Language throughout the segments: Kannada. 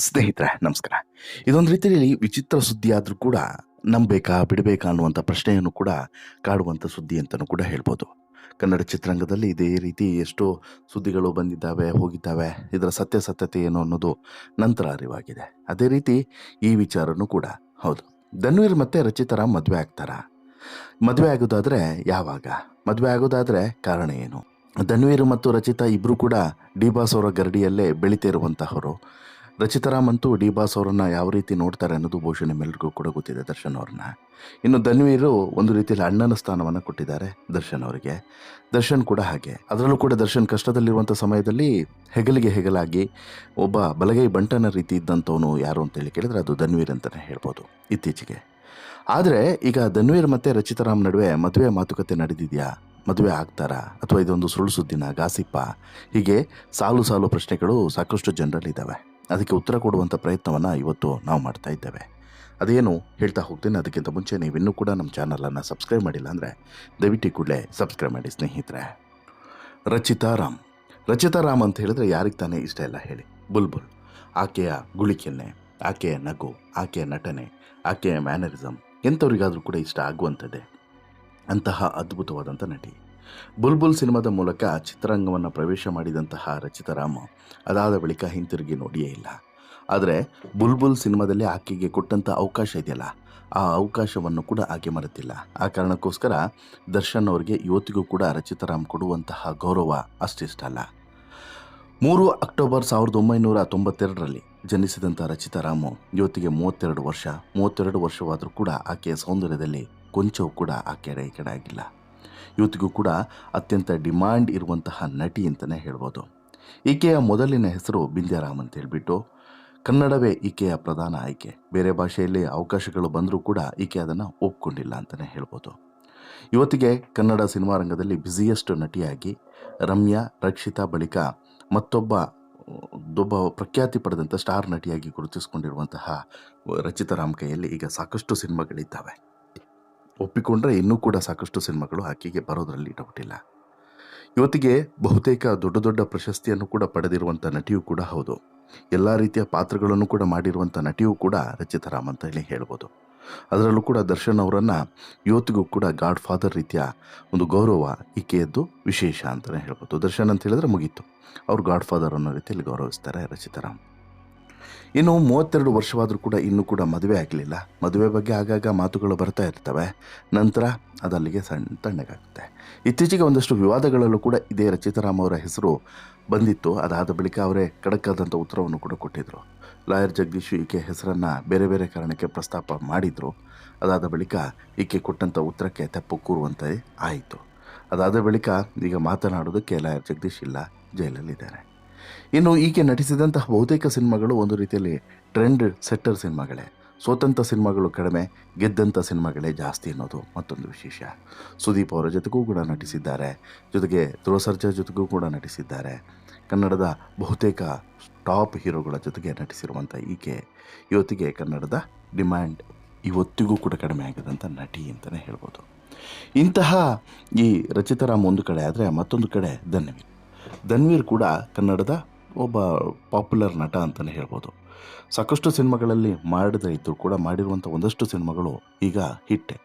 ಸ್ನೇಹಿತರೆ, ನಮಸ್ಕಾರ. ಇದೊಂದು ರೀತಿಯಲ್ಲಿ ವಿಚಿತ್ರ ಸುದ್ದಿ ಆದರೂ ಕೂಡ ನಂಬೇಕಾ, ಬಿಡಬೇಕಾ ಅನ್ನುವಂಥ ಪ್ರಶ್ನೆಯನ್ನು ಕೂಡ ಕಾಡುವಂಥ ಸುದ್ದಿ ಅಂತಲೂ ಕೂಡ ಹೇಳ್ಬೋದು. ಕನ್ನಡ ಚಿತ್ರರಂಗದಲ್ಲಿ ಇದೇ ರೀತಿ ಎಷ್ಟೋ ಸುದ್ದಿಗಳು ಬಂದಿದ್ದಾವೆ, ಹೋಗಿದ್ದಾವೆ. ಇದರ ಸತ್ಯಾಸತ್ಯತೆ ಏನು ಅನ್ನೋದು ನಂತರ ಅರಿವಾಗಿದೆ. ಅದೇ ರೀತಿ ಈ ವಿಚಾರನೂ ಕೂಡ. ಹೌದು. ಧನ್ವೀರ್ ಮತ್ತೆ ರಚಿತರ ಮದುವೆ ಆಗ್ತಾರಾ? ಮದುವೆ ಆಗೋದಾದರೆ ಯಾವಾಗ? ಮದುವೆ ಆಗೋದಾದರೆ ಕಾರಣ ಏನು? ಧನ್ವೀರ್ ಮತ್ತು ರಚಿತಾ ಇಬ್ಬರು ಕೂಡ ಡಿ ಬಾಸ್ ಅವರ ಗರಡಿಯಲ್ಲೇ ಬೆಳಿತಿರುವಂತಹವರು ರಚಿತಾರಾಮ್ ಅಂತೂ ಡಿ ಬಾಸ್ ಅವರನ್ನು ಯಾವ ರೀತಿ ನೋಡ್ತಾರೆ ಅನ್ನೋದು ಬಹುಶಃ ನಿಮ್ಮೆಲ್ರಿಗೂ ಕೂಡ ಗೊತ್ತಿದೆ ದರ್ಶನ್ ಅವ್ರನ್ನ. ಇನ್ನು ಧನ್ವೀರು ಒಂದು ರೀತಿಯಲ್ಲಿ ಅಣ್ಣನ ಸ್ಥಾನವನ್ನು ಕೊಟ್ಟಿದ್ದಾರೆ ದರ್ಶನ್ ಅವರಿಗೆ. ದರ್ಶನ್ ಕೂಡ ಹಾಗೆ. ಅದರಲ್ಲೂ ಕೂಡ ದರ್ಶನ್ ಕಷ್ಟದಲ್ಲಿರುವಂಥ ಸಮಯದಲ್ಲಿ ಹೆಗಲಿಗೆ ಹೆಗಲಾಗಿ ಒಬ್ಬ ಬಲಗೈ ಬಂಟನ ರೀತಿ ಇದ್ದಂಥವನು ಯಾರು ಅಂತೇಳಿ ಕೇಳಿದ್ರೆ ಅದು ಧನ್ವೀರ್ ಅಂತಲೇ ಹೇಳ್ಬೋದು ಇತ್ತೀಚೆಗೆ. ಆದರೆ ಈಗ ಧನ್ವೀರ್ ಮತ್ತು ರಚಿತಾರಾಮ್ ನಡುವೆ ಮದುವೆ ಮಾತುಕತೆ ನಡೆದಿದೆಯಾ? ಮದುವೆ ಆಗ್ತಾರಾ? ಅಥವಾ ಇದೊಂದು ಸುಳ್ಳು ಸುದ್ದಿನ? ಗಾಸಿಪ್ಪ ಹೀಗೆ ಸಾಲು ಸಾಲು ಪ್ರಶ್ನೆಗಳು ಸಾಕಷ್ಟು ಜನರಲ್ಲಿದ್ದಾವೆ. ಅದಕ್ಕೆ ಉತ್ತರ ಕೊಡುವಂಥ ಪ್ರಯತ್ನವನ್ನು ಇವತ್ತು ನಾವು ಮಾಡ್ತಾ ಇದ್ದೇವೆ. ಅದೇನು ಹೇಳ್ತಾ ಹೋಗ್ತೀನಿ, ಅದಕ್ಕಿಂತ ಮುಂಚೆ ನೀವು ಇನ್ನೂ ಕೂಡ ನಮ್ಮ ಚಾನಲನ್ನು ಸಬ್ಸ್ಕ್ರೈಬ್ ಮಾಡಿಲ್ಲ ಅಂದರೆ ದಯವಿಟ್ಟು ಕೂಡಲೇ ಸಬ್ಸ್ಕ್ರೈಬ್ ಮಾಡಿ ಸ್ನೇಹಿತರೆ. ರಚಿತಾರಾಮ್ ರಚಿತಾರಾಮ್ ಅಂತ ಹೇಳಿದ್ರೆ ಯಾರಿಗೆ ತಾನೇ ಇಷ್ಟ ಇಲ್ಲ ಹೇಳಿ. ಬುಲ್ಬುಲ್. ಆಕೆಯ ಗುಳಿಕೆನೆ ಆಕೆಯ ನಗು, ಆಕೆಯ ನಟನೆ, ಆಕೆಯ ಮ್ಯಾನರಿಸಮ್ ಎಂಥವ್ರಿಗಾದರೂ ಕೂಡ ಇಷ್ಟ ಆಗುವಂಥದ್ದೇ ಅಂತಹ ಅದ್ಭುತವಾದಂಥ ನಟಿ. ಬುಲ್ಬುಲ್ ಸಿನಿಮಾದ ಮೂಲಕ ಚಿತ್ರರಂಗವನ್ನು ಪ್ರವೇಶ ಮಾಡಿದಂತಹ ರಚಿತಾರಾಮ್ ಅದಾದ ಬಳಿಕ ಹಿಂತಿರುಗಿ ನೋಡಿಯೇ ಇಲ್ಲ. ಆದರೆ ಬುಲ್ಬುಲ್ ಸಿನಿಮಾದಲ್ಲಿ ಆಕೆಗೆ ಕೊಟ್ಟಂಥ ಅವಕಾಶ ಇದೆಯಲ್ಲ? ಆ ಅವಕಾಶವನ್ನು ಕೂಡ ಆಕೆ ಮರೆತಿಲ್ಲ. ಆ ಕಾರಣಕ್ಕೋಸ್ಕರ ದರ್ಶನ್ ಅವರಿಗೆ ಇವತ್ತಿಗೂ ಕೂಡ ರಚಿತಾರಾಮ್ ಕೊಡುವಂತಹ ಗೌರವ ಅಷ್ಟಿಷ್ಟಲ್ಲ ಮೂರು ಅಕ್ಟೋಬರ್ ಸಾವಿರದ ಒಂಬೈನೂರ ತೊಂಬತ್ತೆರಡರಲ್ಲಿ ಜನಿಸಿದಂಥ ರಚಿತಾರಾಮು ಇವತ್ತಿಗೆ ಮೂವತ್ತೆರಡು ವರ್ಷ. ಮೂವತ್ತೆರಡು ವರ್ಷವಾದರೂ ಕೂಡ ಆಕೆಯ ಸೌಂದರ್ಯದಲ್ಲಿ ಕೊಂಚವೂ ಕೂಡ ಆಕೆ ಆಗಿಲ್ಲ ಇವತ್ತಿಗೂ ಕೂಡ ಅತ್ಯಂತ ಡಿಮ್ಯಾಂಡ್ ಇರುವಂತಹ ನಟಿ ಅಂತಲೇ ಹೇಳ್ಬೋದು. ಈಕೆಯ ಮೊದಲಿನ ಹೆಸರು ಬಿಂದ್ಯಾರಾಮ್ ಅಂತ ಹೇಳಿಬಿಟ್ಟು ಕನ್ನಡವೇ ಈಕೆಯ ಪ್ರಧಾನ ಆಯ್ಕೆ. ಬೇರೆ ಭಾಷೆಯಲ್ಲಿ ಅವಕಾಶಗಳು ಬಂದರೂ ಕೂಡ ಈಕೆ ಅದನ್ನು ಒಪ್ಕೊಂಡಿಲ್ಲ ಅಂತಲೇ ಹೇಳ್ಬೋದು. ಇವತ್ತಿಗೆ ಕನ್ನಡ ಸಿನಿಮಾ ರಂಗದಲ್ಲಿ ಬ್ಯುಸಿಯೆಸ್ಟ್ ನಟಿಯಾಗಿ ರಮ್ಯಾ, ರಕ್ಷಿತಾ ಬಳಿಕ ಮತ್ತೊಬ್ಬ ದೊಬ್ಬ ಪ್ರಖ್ಯಾತಿ ಪಡೆದಂಥ ಸ್ಟಾರ್ ನಟಿಯಾಗಿ ಗುರುತಿಸಿಕೊಂಡಿರುವಂತಹ ರಚಿತಾರಾಮ್ ಕೈಯಲ್ಲಿ ಈಗ ಸಾಕಷ್ಟು ಸಿನಿಮಾಗಳಿದ್ದಾವೆ. ಒಪ್ಪಿಕೊಂಡ್ರೆ ಇನ್ನೂ ಕೂಡ ಸಾಕಷ್ಟು ಸಿನಿಮಾಗಳು ಆಕೆಗೆ ಬರೋದರಲ್ಲಿ ಡೌಟಿಲ್ಲ ಇವತ್ತಿಗೆ ಬಹುತೇಕ ದೊಡ್ಡ ದೊಡ್ಡ ಪ್ರಶಸ್ತಿಯನ್ನು ಕೂಡ ಪಡೆದಿರುವಂಥ ನಟಿಯೂ ಕೂಡ ಹೌದು. ಎಲ್ಲ ರೀತಿಯ ಪಾತ್ರಗಳನ್ನು ಕೂಡ ಮಾಡಿರುವಂಥ ನಟಿಯೂ ಕೂಡ ರಚಿತಾರಾಮ್ ಅಂತ ಹೇಳಿ ಹೇಳ್ಬೋದು. ಅದರಲ್ಲೂ ಕೂಡ ದರ್ಶನ್ ಅವರನ್ನು ಇವತ್ತಿಗೂ ಕೂಡ ಗಾಡ್ ಫಾದರ್ ರೀತಿಯ ಒಂದು ಗೌರವ ಈಕೆಯದ್ದು ವಿಶೇಷ ಅಂತಲೇ ಹೇಳ್ಬೋದು. ದರ್ಶನ್ ಅಂತ ಹೇಳಿದ್ರೆ ಮುಗೀತು. ಅವ್ರು ಗಾಡ್ ಫಾದರ್ ಅನ್ನೋ ರೀತಿಯಲ್ಲಿ ಗೌರವಿಸ್ತಾರೆ ರಚಿತಾರಾಮ್. ಇನ್ನು ಮೂವತ್ತೆರಡು ವರ್ಷವಾದರೂ ಕೂಡ ಇನ್ನೂ ಕೂಡ ಮದುವೆ ಆಗಲಿಲ್ಲ. ಮದುವೆ ಬಗ್ಗೆ ಆಗಾಗ ಮಾತುಗಳು ಬರ್ತಾ ಇರ್ತವೆ. ನಂತರ ಅದಲ್ಲಿಗೆ ಸಣ್ಣ ತಣ್ಣಗಾಗುತ್ತೆ. ಇತ್ತೀಚೆಗೆ ಒಂದಷ್ಟು ವಿವಾದಗಳಲ್ಲೂ ಕೂಡ ಇದೇ ರಚಿತಾರಾಮ್ ಅವರ ಹೆಸರು ಬಂದಿತ್ತು. ಅದಾದ ಬಳಿಕ ಅವರೇ ಖಡಕ್ಕಾದಂಥ ಉತ್ತರವನ್ನು ಕೂಡ ಕೊಟ್ಟಿದ್ದರು ಲಾಯರ್ ಜಗದೀಶ್ ಈಕೆ ಹೆಸರನ್ನು ಬೇರೆ ಬೇರೆ ಕಾರಣಕ್ಕೆ ಪ್ರಸ್ತಾಪ ಮಾಡಿದರು. ಅದಾದ ಬಳಿಕ ಈಕೆ ಕೊಟ್ಟಂಥ ಉತ್ತರಕ್ಕೆ ತೆಪ್ಪು ಕೂರುವಂತೆ ಆಯಿತು. ಅದಾದ ಬಳಿಕ ಈಗ ಮಾತನಾಡೋದಕ್ಕೆ ಲಾಯರ್ ಜಗದೀಶ್ ಇಲ್ಲ. ಜೈಲಲ್ಲಿದ್ದಾರೆ. ಇನ್ನು ಈಕೆ ನಟಿಸಿದಂತಹ ಬಹುತೇಕ ಸಿನಿಮಾಗಳು ಒಂದು ರೀತಿಯಲ್ಲಿ ಟ್ರೆಂಡ್ ಸೆಟ್ಟರ್ ಸಿನಿಮಾಗಳೇ. ಸ್ವತಂತ್ರ ಸಿನಿಮಾಗಳು ಕಡಿಮೆ ಗೆದ್ದಂಥ ಸಿನಿಮಾಗಳೇ ಜಾಸ್ತಿ ಅನ್ನೋದು ಮತ್ತೊಂದು ವಿಶೇಷ. ಸುದೀಪ್ ಅವರ ಜೊತೆಗೂ ಕೂಡ ನಟಿಸಿದ್ದಾರೆ. ಜೊತೆಗೆ ಧ್ರುವ ಸರ್ಜಾ ಜೊತೆಗೂ ಕೂಡ ನಟಿಸಿದ್ದಾರೆ. ಕನ್ನಡದ ಬಹುತೇಕ ಟಾಪ್ ಹೀರೋಗಳ ಜೊತೆಗೆ ನಟಿಸಿರುವಂಥ ಈಕೆ ಇವತ್ತಿಗೆ ಕನ್ನಡದ ಡಿಮ್ಯಾಂಡ್ ಇವತ್ತಿಗೂ ಕೂಡ ಕಡಿಮೆ ಆಗಿದಂಥ ನಟಿ ಅಂತಲೇ ಹೇಳ್ಬೋದು. ಇಂತಹ ಈ ರಚಿತಾರಾಮ್ ಒಂದು ಕಡೆ ಆದರೆ ಮತ್ತೊಂದು ಕಡೆ ಧನ್ವೀರ್ ಧನ್ವೀರ್ ಕೂಡ ಕನ್ನಡದ ಒಬ್ಬ ಪಾಪ್ಯುಲರ್ ನಟ ಅಂತಲೇ ಹೇಳ್ಬೋದು. ಸಾಕಷ್ಟು ಸಿನಿಮಾಗಳಲ್ಲಿ ಮಾಡದೇ ಇದ್ದರೂ ಕೂಡ ಮಾಡಿರುವಂಥ ಒಂದಷ್ಟು ಸಿನಿಮಾಗಳು ಈಗ ಹಿಟ್ಟೆ.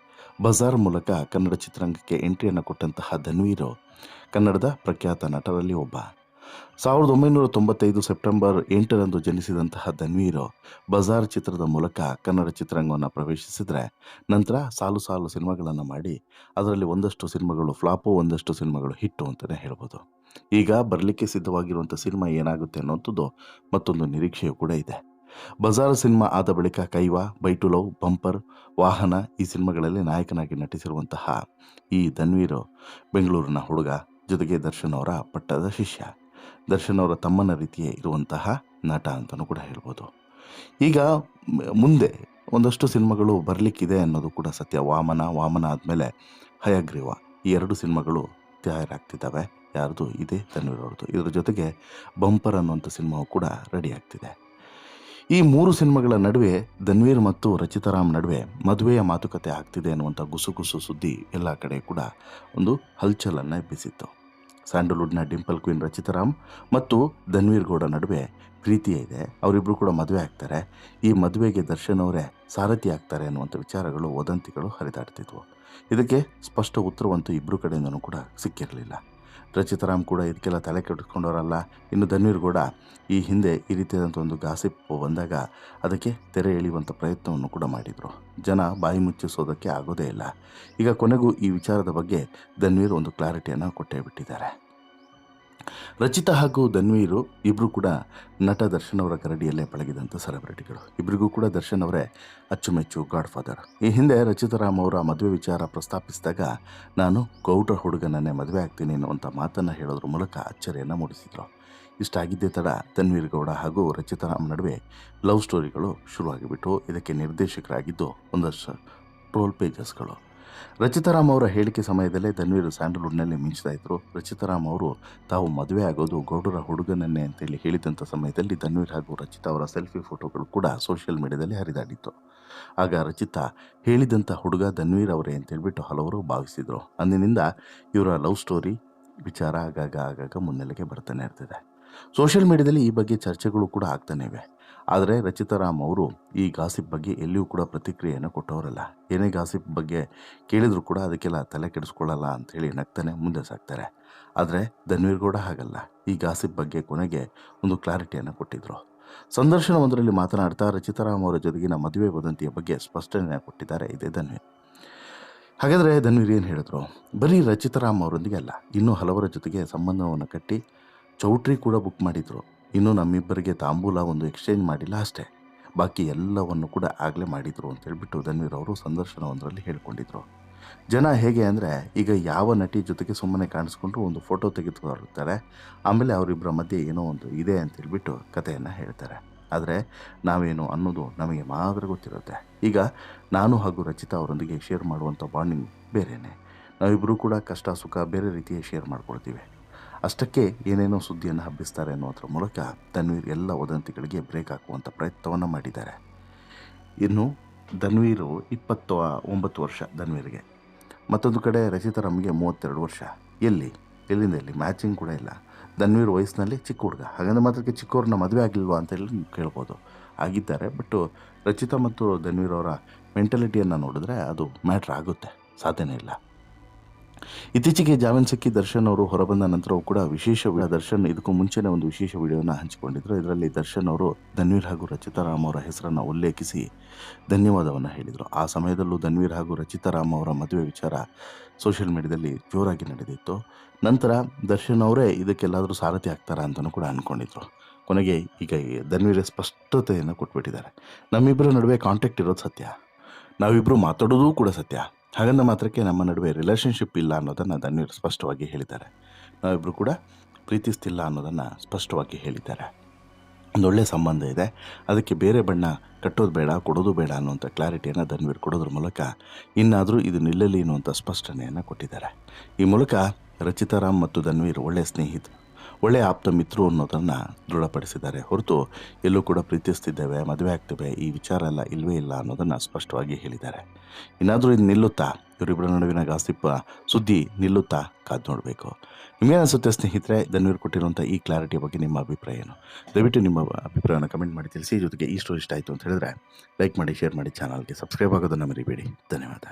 ಬಜಾರ್ ಮೂಲಕ ಕನ್ನಡ ಚಿತ್ರರಂಗಕ್ಕೆ ಎಂಟ್ರಿಯನ್ನು ಕೊಟ್ಟಂತಹ ಧನ್ವೀರು ಕನ್ನಡದ ಪ್ರಖ್ಯಾತ ನಟರಲ್ಲಿ ಒಬ್ಬ. ಸಾವಿರದ ಒಂಬೈನೂರ ತೊಂಬತ್ತೈದು ಸೆಪ್ಟೆಂಬರ್ ಎಂಟರಂದು ಜನಿಸಿದಂತಹ ಧನ್ವೀರು ಬಜಾರ್ ಚಿತ್ರದ ಮೂಲಕ ಕನ್ನಡ ಚಿತ್ರರಂಗವನ್ನು ಪ್ರವೇಶಿಸಿದರೆ ನಂತರ ಸಾಲು ಸಾಲು ಸಿನಿಮಾಗಳನ್ನು ಮಾಡಿ ಅದರಲ್ಲಿ ಒಂದಷ್ಟು ಸಿನಿಮಾಗಳು ಫ್ಲಾಪು, ಒಂದಷ್ಟು ಸಿನಿಮಾಗಳು ಹಿಟ್ಟು ಅಂತಲೇ ಹೇಳ್ಬೋದು. ಈಗ ಬರಲಿಕ್ಕೆ ಸಿದ್ಧವಾಗಿರುವಂಥ ಸಿನಿಮಾ ಏನಾಗುತ್ತೆ ಅನ್ನೋಂಥದ್ದು ಮತ್ತೊಂದು ನಿರೀಕ್ಷೆಯೂ ಕೂಡ ಇದೆ. ಬಜಾರ್ ಸಿನಿಮಾ ಆದ ಬಳಿಕ ಕೈವಾ ಬೈಟು ಲವ್ ಬಂಪರ್, ವಾಹನ ಈ ಸಿನಿಮಾಗಳಲ್ಲಿ ನಾಯಕನಾಗಿ ನಟಿಸಿರುವಂತಹ ಈ ಧನ್ವೀರು ಬೆಂಗಳೂರಿನ ಹುಡುಗ ಜೊತೆಗೆ ದರ್ಶನ್ ಅವರ ಪಟ್ಟದ ಶಿಷ್ಯ. ದರ್ಶನ್ ಅವರ ತಮ್ಮನ ರೀತಿಯೇ ಇರುವಂತಹ ನಟ ಅಂತಲೂ ಕೂಡ ಹೇಳ್ಬೋದು. ಈಗ ಮುಂದೆ ಒಂದಷ್ಟು ಸಿನಿಮಾಗಳು ಬರಲಿಕ್ಕಿದೆ ಅನ್ನೋದು ಕೂಡ ಸತ್ಯ. ವಾಮನ ವಾಮನ ಆದಮೇಲೆ ಹಯಗ್ರೀವ ಈ ಎರಡು ಸಿನಿಮಾಗಳು ತಯಾರಾಗ್ತಿದ್ದಾವೆ. ಯಾರ್ದು? ಇದೆ ತನ್ವೀರ್ ಅವ್ರದ್ದು. ಇದರ ಜೊತೆಗೆ ಬಂಪರ್ ಅನ್ನುವಂಥ ಸಿನಿಮಾವು ಕೂಡ ರೆಡಿ ಆಗ್ತಿದೆ. ಈ ಮೂರು ಸಿನಿಮಾಗಳ ನಡುವೆ ಧನ್ವೀರ್ ಮತ್ತು ರಚಿತಾರಾಮ್ ನಡುವೆ ಮದುವೆಯ ಮಾತುಕತೆ ಆಗ್ತಿದೆ ಅನ್ನುವಂಥ ಗುಸುಗುಸು ಸುದ್ದಿ ಎಲ್ಲ ಕಡೆ ಕೂಡ ಒಂದು ಹಲ್ಚಲನ್ನು ಎಬ್ಬಿಸಿತ್ತು ಸ್ಯಾಂಡಲ್ವುಡ್ನ ಡಿಂಪಲ್ ಕ್ವೀನ್ ರಚಿತಾರಾಮ್ ಮತ್ತು ಧನ್ವೀರ್ ಗೌಡ ನಡುವೆ ಪ್ರೀತಿ ಇದೆ. ಅವರಿಬ್ಬರು ಕೂಡ ಮದುವೆ ಆಗ್ತಾರೆ. ಈ ಮದುವೆಗೆ ದರ್ಶನ್ ಅವರೇ ಸಾರಥಿ ಆಗ್ತಾರೆ ಅನ್ನುವಂಥ ವಿಚಾರಗಳು, ವದಂತಿಗಳು ಹರಿದಾಡ್ತಿದ್ವು. ಇದಕ್ಕೆ ಸ್ಪಷ್ಟ ಉತ್ತರವಂತೂ ಇಬ್ಬರು ಕಡೆಯಿಂದನೂ ಕೂಡ ಸಿಕ್ಕಿರಲಿಲ್ಲ. ರಚಿತಾರಾಮ್ ಕೂಡ ಇದಕ್ಕೆಲ್ಲ ತಲೆ ಕೆಡಿಸ್ಕೊಂಡವರಲ್ಲ. ಇನ್ನು ಧನ್ವೀರ್ ಕೂಡ ಈ ಹಿಂದೆ ಈ ರೀತಿಯಾದಂಥ ಒಂದು ಗಾಸಿಪ್ ಬಂದಾಗ ಅದಕ್ಕೆ ತೆರೆ ಎಳೆಯುವಂಥ ಪ್ರಯತ್ನವನ್ನು ಕೂಡ ಮಾಡಿದರು. ಜನ ಬಾಯಿ ಮುಚ್ಚಿಸೋದಕ್ಕೆ ಆಗೋದೇ ಇಲ್ಲ. ಈಗ ಕೊನೆಗೂ ಈ ವಿಚಾರದ ಬಗ್ಗೆ ಧನ್ವೀರ್ ಒಂದು ಕ್ಲಾರಿಟಿಯನ್ನು ಕೊಟ್ಟೇ ಬಿಟ್ಟಿದ್ದಾರೆ. ರಚಿತಾ ಹಾಗೂ ಧನ್ವೀರು ಇಬ್ಬರು ಕೂಡ ನಟ ದರ್ಶನ್ ಅವರ ಕರಡಿಯಲ್ಲೇ ಪಳಗಿದಂಥ ಸೆಲೆಬ್ರಿಟಿಗಳು ಇಬ್ಬರಿಗೂ ಕೂಡ ದರ್ಶನ್ ಅವರೇ ಅಚ್ಚುಮೆಚ್ಚು ಗಾಡ್ ಫಾದರ್ ಈ ಹಿಂದೆ ರಚಿತಾರಾಮ್ ಅವರ ಮದುವೆ ವಿಚಾರ ಪ್ರಸ್ತಾಪಿಸಿದಾಗ, ನಾನು ಗೌಡ್ರ ಹುಡುಗನನ್ನೇ ಮದುವೆ ಆಗ್ತೀನಿ ಅನ್ನುವಂಥ ಮಾತನ್ನು ಹೇಳೋದ್ರ ಮೂಲಕ ಅಚ್ಚರಿಯನ್ನು ಮೂಡಿಸಿದರು. ಇಷ್ಟಾಗಿದ್ದೇ ತಡ ತನ್ವೀರ್ ಗೌಡ ಹಾಗೂ ರಚಿತಾರಾಮ್ ನಡುವೆ ಲವ್ ಸ್ಟೋರಿಗಳು ಶುರುವಾಗಿಬಿಟ್ಟು ಇದಕ್ಕೆ ನಿರ್ದೇಶಕರಾಗಿದ್ದು ಒಂದಷ್ಟು ಟ್ರೋಲ್ ಪೇಜಸ್ಗಳು ರಚಿತಾರಾಮ್ ಅವರ ಹೇಳಿಕೆ ಸಮಯದಲ್ಲೇ ತನ್ವೀರ್ ಸ್ಯಾಂಡಲ್ವುಡ್ನಲ್ಲಿ ಮಿಂಚ್ತಾ ಇದ್ರು. ರಚಿತಾರಾಮ್ ಅವರು ತಾವು ಮದುವೆ ಆಗೋದು ಗೌಡರ ಹುಡುಗನನ್ನೇ ಅಂತೇಳಿ ಹೇಳಿದಂಥ ಸಮಯದಲ್ಲಿ ತನ್ವೀರ್ ಹಾಗೂ ರಚಿತಾ ಅವರ ಸೆಲ್ಫಿ ಫೋಟೋಗಳು ಕೂಡ ಸೋಷಿಯಲ್ ಮೀಡಿಯಾದಲ್ಲಿ ಹರಿದಾಡಿತ್ತು. ಆಗ ರಚಿತಾ ಹೇಳಿದಂಥ ಹುಡುಗ ಧನ್ವೀರ್ ಅವರೇ ಅಂತೇಳ್ಬಿಟ್ಟು ಹಲವರು ಭಾವಿಸಿದರು. ಅಂದಿನಿಂದ ಇವರ ಲವ್ ಸ್ಟೋರಿ ವಿಚಾರ ಆಗಾಗ ಆಗಾಗ ಮುನ್ನೆಲೆಗೆ ಬರ್ತಾನೆ ಇರ್ತಿದೆ. ಸೋಷಿಯಲ್ ಮೀಡಿಯಾದಲ್ಲಿ ಈ ಬಗ್ಗೆ ಚರ್ಚೆಗಳು ಕೂಡ ಆಗ್ತಾನೆ ಇವೆ. ಆದರೆ ರಚಿತಾರಾಮ್ ಅವರು ಈ ಗಾಸಿಪ್ ಬಗ್ಗೆ ಎಲ್ಲಿಯೂ ಕೂಡ ಪ್ರತಿಕ್ರಿಯೆಯನ್ನು ಕೊಟ್ಟವರಲ್ಲ. ಏನೇ ಗಾಸಿಪ್ ಬಗ್ಗೆ ಕೇಳಿದರೂ ಕೂಡ ಅದಕ್ಕೆಲ್ಲ ತಲೆ ಕೆಡಿಸ್ಕೊಳ್ಳಲ್ಲ ಅಂಥೇಳಿ ನಗ್ತಾನೆ ಮುಂದೆ ಸಾಗ್ತಾರೆ ಆದರೆ ಧನ್ವೀರ್ ಕೂಡ ಹಾಗಲ್ಲ. ಈ ಗಾಸಿಪ್ ಬಗ್ಗೆ ಕೊನೆಗೆ ಒಂದು ಕ್ಲಾರಿಟಿಯನ್ನು ಕೊಟ್ಟಿದ್ರು. ಸಂದರ್ಶನವೊಂದರಲ್ಲಿ ಮಾತನಾಡ್ತಾ ರಚಿತಾರಾಮ್ ಅವರ ಜೊತೆಗಿನ ಮದುವೆ ವದಂತಿಯ ಬಗ್ಗೆ ಸ್ಪಷ್ಟನೆ ಕೊಟ್ಟಿದ್ದಾರೆ ಇದೇ ಧನ್ವೀರ್. ಹಾಗಾದರೆ ಧನ್ವೀರ್ ಏನು ಹೇಳಿದ್ರು? ಬರೀ ರಚಿತಾರಾಮ್ ಅವರೊಂದಿಗೆ ಅಲ್ಲ, ಇನ್ನೂ ಹಲವರ ಜೊತೆಗೆ ಸಂಬಂಧವನ್ನು ಕಟ್ಟಿ ಚೌಟ್ರಿ ಕೂಡ ಬುಕ್ ಮಾಡಿದರು. ಇನ್ನೂ ನಮ್ಮಿಬ್ಬರಿಗೆ ತಾಂಬೂಲ ಒಂದು ಎಕ್ಸ್ಚೇಂಜ್ ಮಾಡಿಲ್ಲ ಅಷ್ಟೇ. ಬಾಕಿ ಎಲ್ಲವನ್ನು ಕೂಡ ಆಗಲೇ ಮಾಡಿದರು ಅಂತ ಹೇಳಿಬಿಟ್ಟು ಧನ್ವೀರ್ ಅವರು ಸಂದರ್ಶನವೊಂದರಲ್ಲಿ ಹೇಳ್ಕೊಂಡಿದ್ರು. ಜನ ಹೇಗೆ ಅಂದರೆ, ಈಗ ಯಾವ ನಟಿ ಜೊತೆಗೆ ಸುಮ್ಮನೆ ಕಾಣಿಸ್ಕೊಂಡ್ರು ಒಂದು ಫೋಟೋ ತೆಗೆದುಕೊಂಡಿರ್ತಾರೆ ಆಮೇಲೆ ಅವರಿಬ್ಬರ ಮಧ್ಯೆ ಏನೋ ಒಂದು ಇದೆ ಅಂತ ಹೇಳಿಬಿಟ್ಟು ಕಥೆಯನ್ನು ಹೇಳ್ತಾರೆ. ಆದರೆ ನಾವೇನು ಅನ್ನೋದು ನಮಗೆ ಮಾತ್ರ ಗೊತ್ತಿರುತ್ತೆ. ಈಗ ನಾನು ಹಾಗೂ ರಚಿತಾ ಅವರೊಂದಿಗೆ ಶೇರ್ ಮಾಡುವಂಥ ಬಾಂಡಿಂಗ್ ಬೇರೆಯೇ ನಾವಿಬ್ಬರೂ ಕೂಡ ಕಷ್ಟ ಸುಖ ಬೇರೆ ರೀತಿಯ ಶೇರ್ ಮಾಡ್ಕೊಳ್ತೀವಿ. ಅಷ್ಟಕ್ಕೆ ಏನೇನೋ ಸುದ್ದಿಯನ್ನು ಹಬ್ಬಿಸ್ತಾರೆ ಅನ್ನೋದ್ರ ಮೂಲಕ ತನ್ವೀರ್ ಎಲ್ಲ ವದಂತಿಗಳಿಗೆ ಬ್ರೇಕ್ ಹಾಕುವಂಥ ಪ್ರಯತ್ನವನ್ನು ಮಾಡಿದ್ದಾರೆ. ಇನ್ನು ಧನ್ವೀರು ಇಪ್ಪತ್ತು, ಒಂಬತ್ತು ವರ್ಷ ಧನ್ವೀರ್ಗೆ. ಮತ್ತೊಂದು ಕಡೆ ರಚಿತಾರಾಮ್ಗೆ ಮೂವತ್ತೆರಡು ವರ್ಷ. ಎಲ್ಲಿ? ಎಲ್ಲಿಂದ ಎಲ್ಲಿ? ಮ್ಯಾಚಿಂಗ್ ಕೂಡ ಇಲ್ಲ. ಧನ್ವೀರ್ ವಯಸ್ಸಿನಲ್ಲಿ ಚಿಕ್ಕ ಹುಡುಗ. ಹಾಗಂದ್ರೆ ಮಾತ್ರಕ್ಕೆ ಚಿಕ್ಕವ್ರನ್ನ ಮದುವೆ ಆಗಿಲ್ವಾ ಅಂತ ಹೇಳಿ ನೀವು ಕೇಳ್ಬೋದು. ಆಗಿದ್ದಾರೆ. ಬಟ್ ರಚಿತಾ ಮತ್ತು ಧನ್ವೀರ್ ಅವರ ಮೆಂಟಾಲಿಟಿಯನ್ನು ನೋಡಿದ್ರೆ ಅದು ಮ್ಯಾಟ್ರ್ ಆಗುತ್ತೆ. ಸಾಧ್ಯನೇ ಇಲ್ಲ. ಇತ್ತೀಚೆಗೆ ಜಾಮೀನು ಸಿಕ್ಕಿ ದರ್ಶನ್ ಅವರು ಹೊರಬಂದ ನಂತರವೂ ಕೂಡ ವಿಶೇಷ ದರ್ಶನ್, ಇದಕ್ಕೂ ಮುಂಚೆನೇ ಒಂದು ವಿಶೇಷ ವಿಡಿಯೋನ ಹಂಚಿಕೊಂಡಿದ್ರು. ಇದರಲ್ಲಿ ದರ್ಶನ್ ಅವರು ಧನ್ವೀರ್ ಹಾಗೂ ರಚಿತಾರಾಮ್ ಅವರ ಹೆಸರನ್ನು ಉಲ್ಲೇಖಿಸಿ ಧನ್ಯವಾದವನ್ನು ಹೇಳಿದರು. ಆ ಸಮಯದಲ್ಲೂ ಧನ್ವೀರ್ ಹಾಗೂ ರಚಿತಾರಾಮ್ ಅವರ ಮದುವೆ ವಿಚಾರ ಸೋಷಿಯಲ್ ಮೀಡಿಯಾದಲ್ಲಿ ಜೋರಾಗಿ ನಡೆದಿತ್ತು. ನಂತರ ದರ್ಶನ್ ಅವರೇ ಇದಕ್ಕೆಲ್ಲಾದರೂ ಸಾರಥಿ ಆಗ್ತಾರಾ ಅಂತಲೂ ಕೂಡ ಅಂದ್ಕೊಂಡಿದ್ರು ಕೊನೆಗೆ ಈಗ ಧನ್ವೀರ್ ಸ್ಪಷ್ಟತೆಯನ್ನು ಕೊಟ್ಬಿಟ್ಟಿದ್ದಾರೆ. ನಮ್ಮಿಬ್ಬರ ನಡುವೆ ಕಾಂಟ್ಯಾಕ್ಟ್ ಇರೋದು ಸತ್ಯ. ನಾವಿಬ್ಬರು ಮಾತಾಡೋದು ಕೂಡ ಸತ್ಯ. ಹಾಗಂದ ಮಾತ್ರಕ್ಕೆ ನಮ್ಮ ನಡುವೆ ರಿಲೇಷನ್ಶಿಪ್ ಇಲ್ಲ ಅನ್ನೋದನ್ನು ಧನ್ವೀರ್ ಸ್ಪಷ್ಟವಾಗಿ ಹೇಳಿದ್ದಾರೆ. ನಾವಿಬ್ಬರು ಕೂಡ ಪ್ರೀತಿಸ್ತಿಲ್ಲ ಅನ್ನೋದನ್ನು ಸ್ಪಷ್ಟವಾಗಿ ಹೇಳಿದ್ದಾರೆ. ಒಂದು ಒಳ್ಳೆಯ ಸಂಬಂಧ ಇದೆ. ಅದಕ್ಕೆ ಬೇರೆ ಬಣ್ಣ ಕಟ್ಟೋದು ಬೇಡ, ಕೊಡೋದು ಬೇಡ ಅನ್ನುವಂಥ ಕ್ಲಾರಿಟಿಯನ್ನು ಧನ್ವೀರ್ ಕೊಡೋದ್ರ ಮೂಲಕ ಇನ್ನಾದರೂ ಇದು ನಿಲ್ಲಲಿ ಅನ್ನುವಂಥ ಸ್ಪಷ್ಟನೆಯನ್ನು ಕೊಟ್ಟಿದ್ದಾರೆ. ಈ ಮೂಲಕ ರಚಿತಾರಾಮ್ ಮತ್ತು ಧನ್ವೀರ್ ಒಳ್ಳೆಯ ಸ್ನೇಹಿತ. ಒಳ್ಳೆಯ ಆಪ್ತ ಮಿತ್ರರು ಅನ್ನೋದನ್ನು ದೃಢಪಡಿಸಿದ್ದಾರೆ. ಹೊರತು ಎಲ್ಲೂ ಕೂಡ ಪ್ರೀತಿಸ್ತಿದ್ದೇವೆ, ಮದುವೆ ಆಗ್ತೇವೆ, ಈ ವಿಚಾರ ಎಲ್ಲ ಇಲ್ಲವೇ ಇಲ್ಲ ಅನ್ನೋದನ್ನು ಸ್ಪಷ್ಟವಾಗಿ ಹೇಳಿದ್ದಾರೆ. ಇನ್ನಾದರೂ ಇದು ನಿಲ್ಲುತ್ತಾ? ಇವರಿಬ್ಬರ ನಡುವಿನ ಗಾಸಿಪ್ ಸುದ್ದಿ ನಿಲ್ಲುತ್ತಾ? ಕಾದು ನೋಡಬೇಕು. ನಿಮಗೇನಿಸುತ್ತೆ ಸ್ನೇಹಿತರೆ? ಧನ್ವೀರ್ ಕೊಟ್ಟಿರುವಂಥ ಈ ಕ್ಲಾರಿಟಿ ಬಗ್ಗೆ ನಿಮ್ಮ ಅಭಿಪ್ರಾಯ ಏನು? ದಯವಿಟ್ಟು ನಿಮ್ಮ ಅಭಿಪ್ರಾಯವನ್ನು ಕಮೆಂಟ್ ಮಾಡಿ ತಿಳಿಸಿ. ಜೊತೆಗೆ ಈ ಸ್ಟೋರಿ ಇಷ್ಟ ಆಯಿತು ಅಂತ ಹೇಳಿದ್ರೆ ಲೈಕ್ ಮಾಡಿ ಶೇರ್ ಮಾಡಿ ಚಾನಲ್ಗೆ ಸಬ್ಸ್ಕ್ರೈಬ್ ಆಗೋದನ್ನು ಮರಿಬೇಡಿ. ಧನ್ಯವಾದ.